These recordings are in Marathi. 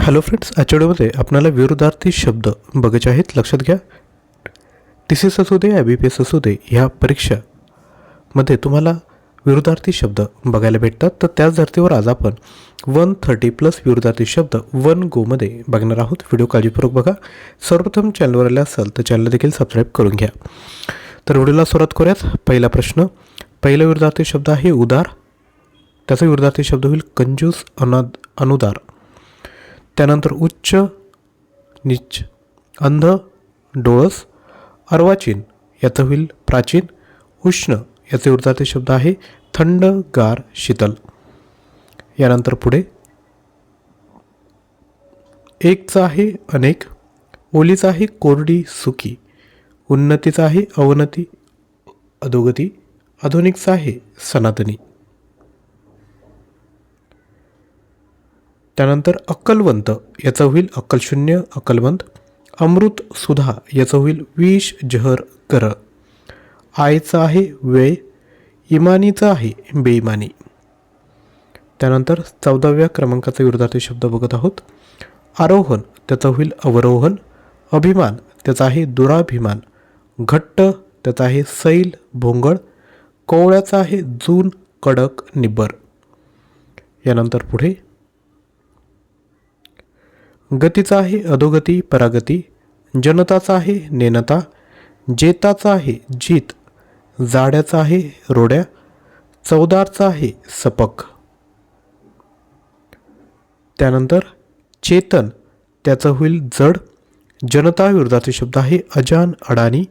हॅलो फ्रेंड्स आजच्या व्हिडिओमध्ये आपल्याला विरुद्धार्थी शब्द बघायचे आहेत. लक्षात घ्या. टी सी एस असू दे आय बी पी एस असू दे ह्या परीक्षामध्ये तुम्हाला विरुद्धार्थी शब्द बघायला भेटतात. तर त्याच धर्तीवर आज आपण वन थर्टी प्लस विरुद्धार्थी शब्द वन गोमध्ये बघणार आहोत. व्हिडिओ काळजीपूर्वक बघा. सर्वप्रथम चॅनलवर आले असाल तर चॅनल देखील सबस्क्राईब करून घ्या. तर व्हिडिओला सुरुवात करूयात. पहिला प्रश्न पहिला विरोधार्थी शब्द आहे उदार. त्याचा विरुद्धार्थी शब्द होईल कंजूस अनाद अनुदार. त्यानंतर उच्च निच अंध डोळस अर्वाचीन याचं होईल प्राचीन उष्ण याचे विरुद्धार्थी शब्द आहे थंड गार शीतल. यानंतर पुढे. एकचा आहे अनेक ओलीचा आहे कोरडी सुकी उन्नतीचा आहे अवनती अधोगती. आधुनिकचा आहे सनातनी. त्यानंतर अक्कलवंत याचं होईल अक्कलशून्य अक्कलवंत. अमृत सुधा याचं होईल विष जहर कर. आयचा आहे वेळ इमानीचा आहे बेईमानी त्यानंतर चौदाव्या क्रमांकाचा विरोधार्थी शब्द बघत आहोत. आरोहण त्याचा होईल अवरोहण. अभिमान त्याचा आहे दुराभिमान. घट्ट त्याचा आहे सैल भोंगळ. कोवळ्याचा आहे जून कडक निब्बर. यानंतर पुढे गतीचा आहे अधोगती परागती. जनताचा आहे नेनता. जेताचा आहे जीत. जाड्याचा आहे रोड्या. चौदारचा आहे सपक. त्यानंतर चेतन. त्याचं होईल जड. जनता विरोधाचे शब्द आहे अजान अडाणी.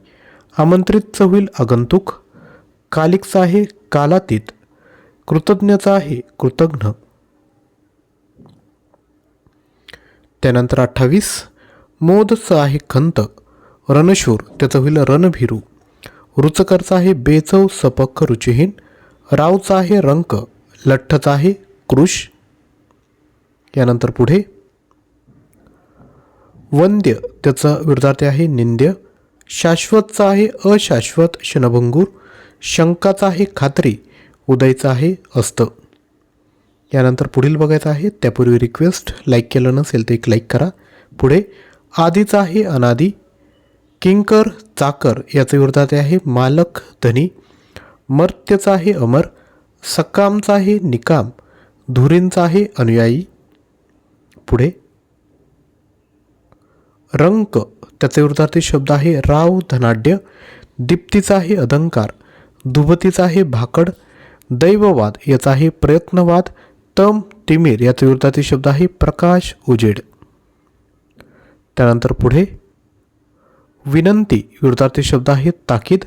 आमंत्रितचं होईल आगंतुक. कालिकचा आहे कालातीत. कृतज्ञचा आहे कृतज्ञ त्यानंतर अठ्ठावीस मोदचं आहे खंत रणशूर त्याचं होईल रणभिरू. रुचकरचं आहे बेचव सपक रुचिहीन रावचं आहे रंक लठ्ठचा आहे कृश यानंतर पुढे. वंद्य त्याचं विरुद्धार्थी आहे निंद्य. शाश्वतचा आहे अशाश्वत क्षणभंगूर शंकाचा आहे खात्री. उदयचा आहे अस्त. यानंतर पुढील बघायचं आहे. त्यापूर्वी रिक्वेस्ट लाईक केलं नसेल तर एक लाईक करा. पुढे आधीचा आहे अनादी. किंकर चाकर याचे विरोधात आहे. मालक धनी. मर्त्यचा आहे अमर. सकामचा आहे निकाम. धुरींचा आहे अनुयायी. पुढे रंक. त्याचे विरोधार्थी शब्द आहे राव धनाढ्य. दीप्तीचा आहे अधंकार. दुबतीचा आहे भाकड. दैववाद याचा आहे प्रयत्नवाद. तम तिमीर याचा विरोधातील शब्द आहे प्रकाश उजेड. त्यानंतर पुढे विनंती विरोधार्थी शब्द आहे ताकीद.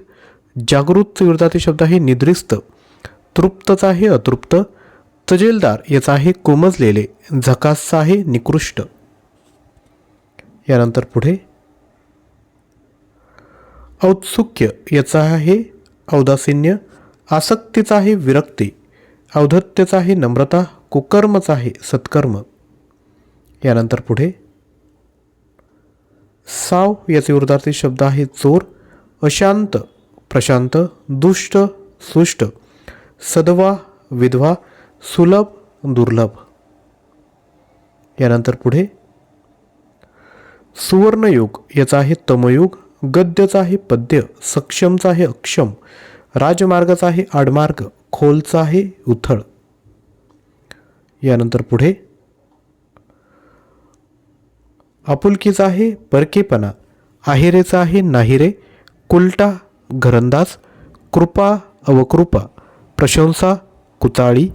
जागृत विरोधार्थी शब्द आहे निद्रिस्त. तृप्तचा आहे अतृप्त. तजेलदार याचा आहे कोमजलेले. झकासचा आहे निकृष्ट. यानंतर पुढे औत्सुक्य याचा आहे औदासीन्य. आसक्तीचा आहे विरक्ती. औधत्यचा आहे नम्रता कुकर्मचा आहे सत्कर्म. यानंतर पुढे साव याचे विरोधार्थी शब्द आहे चोर अशांत प्रशांत दुष्ट सुष्ट सदवा विधवा सुलभ दुर्लभ. यानंतर पुढे सुवर्णयुग याचा आहे तमयुग गद्यचा आहे पद्य सक्षमचा आहे अक्षम राजमार्गाचा आहे आडमार्ग. खोलचा आहे उथळ. यानंतर पुढे आपुलकीचा आहे परकेपणा. आहेरेचा आहे नाहिरे. कुलटा घरंदाज. कृपा अवकृपा. प्रशंसा कुचाळी.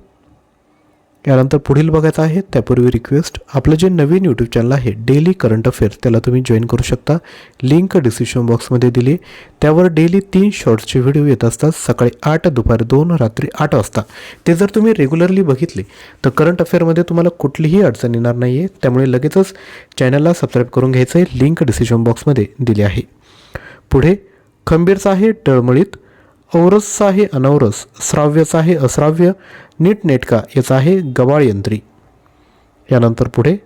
यानंतर पुढील बघायचं आहे. त्यापूर्वी रिक्वेस्ट आपलं जे नवीन यूट्यूब चॅनल आहे डेली करंट अफेअर त्याला तुम्ही जॉईन करू शकता. लिंक डिस्क्रिप्शन बॉक्समध्ये दिली. त्यावर डेली तीन शॉर्ट्सचे व्हिडिओ येत असतात. सकाळी आठ दुपारी दोन रात्री आठ वाजता. ते जर तुम्ही रेग्युलरली बघितले तर करंट अफेअरमध्ये तुम्हाला कुठलीही अडचण येणार नाही आहे त्यामुळे लगेचच चॅनलला सबस्क्राईब करून घ्यायचं आहे लिंक डिस्क्रिप्शन बॉक्समध्ये दिली आहे. पुढे खंबीरचा आहे टळमळीत. औरसचा आहे अनौरस श्राव्याचा आहे अश्राव्य नीटनेटका याचा आहे गवाळयंत्री. यानंतर पुढे.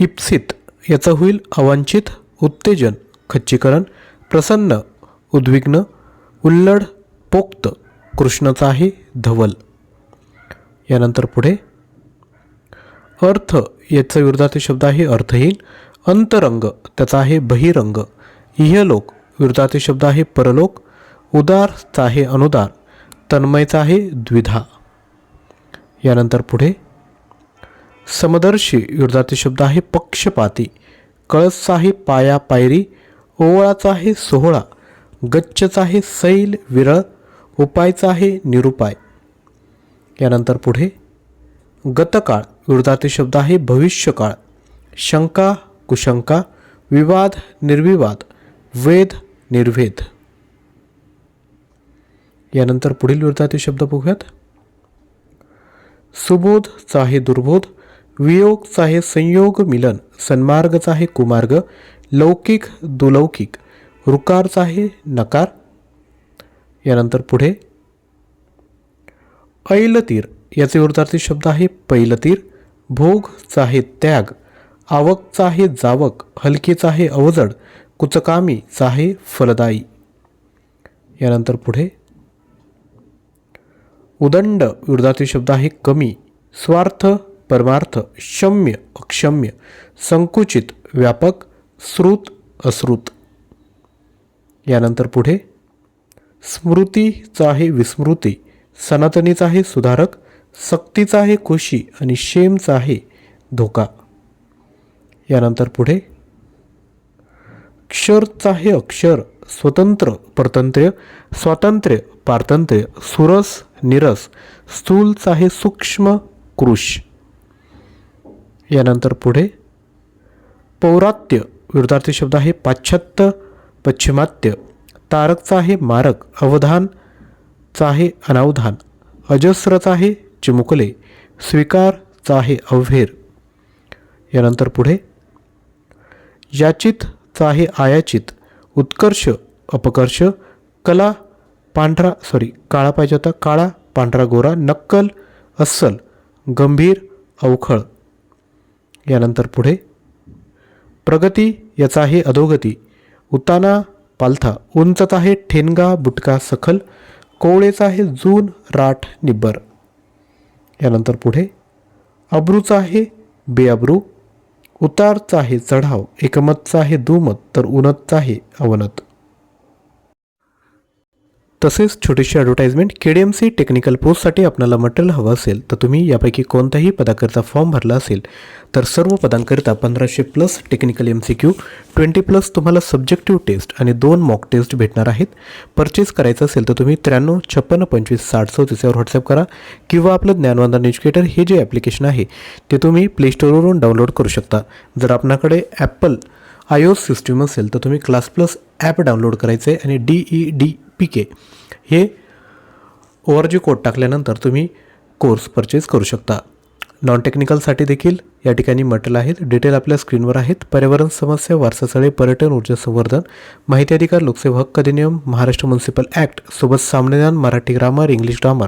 इप्सित याचा होईल अवांछित उत्तेजन खच्चीकरण प्रसन्न उद्विग्न उल्लड पोक्त कृष्णाचा आहे धवल. यानंतर पुढे. अर्थ याचा विरोधातील शब्द आहे अर्थहीन अंतरंग त्याचा आहे बहिरंग इहलोक विरोधार्थी शब्द आहे परलोक उदारचा आहे अनुदार तन्मयचा आहे द्विधा. यानंतर पुढे समदर्शी विरोधार्थी शब्द आहे पक्षपाती कळसचा आहे पाया पायरी ओवळाचा आहे सोहळा गच्चचा आहे सैल विरळ उपायचा आहे निरुपाय. यानंतर पुढे गतकाळ विरोधार्थी शब्द आहे भविष्यकाळ शंका कुशंका विवाद निर्विवाद वेद निर्भेद. यानंतर पुढील विरोधार्थी शब्द बघूयात. सुबोध चाहे दुर्बोध वियोग चाहे संयोग मिलन सन्मार्गचा आहे कुमार्ग लौकिक दुलौकिक रुकार आहे नकार. यानंतर पुढे ऐलतीर याचे विरुद्धार्थी शब्द आहे पैलतीर भोग चाहे त्याग आवक चाहे जावक हलकीचा आहे अवजड कुचकामीचा आहे फलदायी. यानंतर पुढे. उदंड विरोधार्थी शब्द आहे कमी स्वार्थ परमार्थ क्षम्य अक्षम्य संकुचित व्यापक श्रुत अश्रुत. यानंतर पुढे. स्मृतीचा आहे विस्मृती सनातनीचा आहे सुधारक सक्तीचा आहे खुशी आणि शेमचा आहे धोका. यानंतर पुढे. क्षरचा आहे अक्षर स्वतंत्र परतंत्र्य स्वातंत्र्य पारतंत्र्य सुरस निरस स्थूलचा आहे सूक्ष्म कृश यानंतर पुढे पौरात्य विरुद्धार्थी शब्द आहे पाश्चात्य पश्चिमात्य तारकचा आहे मारक अवधानचा आहे अनावधान अजस्रचा आहे चिमुकले स्वीकारचा आहे अव्हेर. यानंतर पुढे याचित आहे आयाचित उत्कर्ष अपकर्ष कला पांढरा सॉरी काळा पाहिजे होता काळा पांढरा गोरा नक्कल अस्सल गंभीर अवखळ. यानंतर पुढे प्रगती याचा आहे अधोगती उताना पालथा उंचचा आहे ठेनगा बुटका सखल कोवळेचा आहे जून राठ निब्बर. यानंतर पुढे अब्रूचा आहे बेअब्रू उतारचा आहे चढाव एकमतचा आहे दुमत तर उन्नतचा आहे अवनत. तसेच छोटीशी advertisement K D M C technical पोस्टसाठी आपल्याला मटेरियल हवं असेल तर तुम्ही यापैकी कोणत्याही पदाकरिता फॉर्म भरला असेल तर सर्व पदांकरिता पंधराशे plus technical M C Q twenty plus तुम्हाला सब्जेक्टिव्ह टेस्ट आणि दोन मॉक टेस्ट भेटणार आहेत. परचेस करायचं असेल तर तुम्ही त्र्याण्णव छप्पन्न पंचवीस साठ चौतीसवर व्हॉट्सअप करा किंवा आपलं ज्ञानवंदन एज्युकेटर हे जे ॲप्लिकेशन आहे ते तुम्ही प्लेस्टोरवरून डाउनलोड करू शकता. जर आपणाकडे ॲपल आय ओ सिस्टीम असेल तर तुम्ही क्लास प्लस ॲप डाउनलोड करायचं आहे आणि D E D P K हे ओ आर जी कोड टाकल्यानंतर तुम्ही कोर्स परचेस करू शकता. नॉन टेक्निकलसाठी देखील या ठिकाणी मटेरियल आहेत. डिटेल आपल्या स्क्रीनवर आहेत. पर्यावरण समस्या वारसास्थळे पर्यटन ऊर्जा संवर्धन माहिती अधिकार लोकसेवा हक्क अधिनियम महाराष्ट्र म्युन्सिपल ॲक्ट सोबत सामान्यज्ञान मराठी ग्रामर इंग्लिश ग्रामर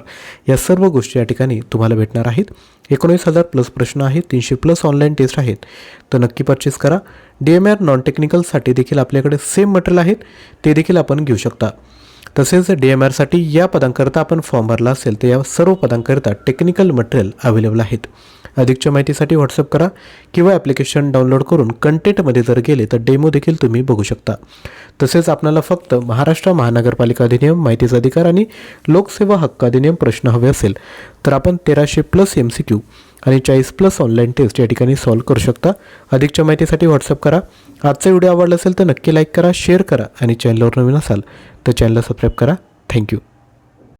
या सर्व गोष्टी या ठिकाणी तुम्हाला भेटणार आहेत. एकोणीस हजार प्लस प्रश्न आहेत. तीनशे प्लस ऑनलाईन टेस्ट आहेत. तर नक्की परचेस करा. डी एम आर नॉन टेक्निकलसाठी देखील आपल्याकडे सेम मटेरियल आहेत. ते देखील आपण घेऊ शकता. तसेच डी एम आरसाठी या पदांकरिता आपण फॉर्म भरला असेल तर या सर्व पदांकरिता टेक्निकल मटेरियल अवेलेबल आहेत. अधिकच्या माहितीसाठी व्हॉट्सअप करा किंवा ॲप्लिकेशन डाउनलोड करून कंटेंटमध्ये जर गेले तर डेमो देखील तुम्ही बघू शकता. तसेच आपल्याला फक्त महाराष्ट्र महानगरपालिका अधिनियम माहितीचा अधिकार आणि लोकसेवा हक्क अधिनियम प्रश्न हवे असेल तर आपण तेराशे प्लस एम सी क्यू आणि चाळीस प्लस ऑनलाईन टेस्ट या ठिकाणी सॉल्व्ह करू शकता. अधिकच्या माहितीसाठी व्हॉट्सअप करा. आजचा व्हिडिओ आवडला असेल तर नक्की लाईक करा शेअर करा आणि चॅनलवर नवीन असाल तर चॅनलला सबस्क्राईब करा. थँक्यू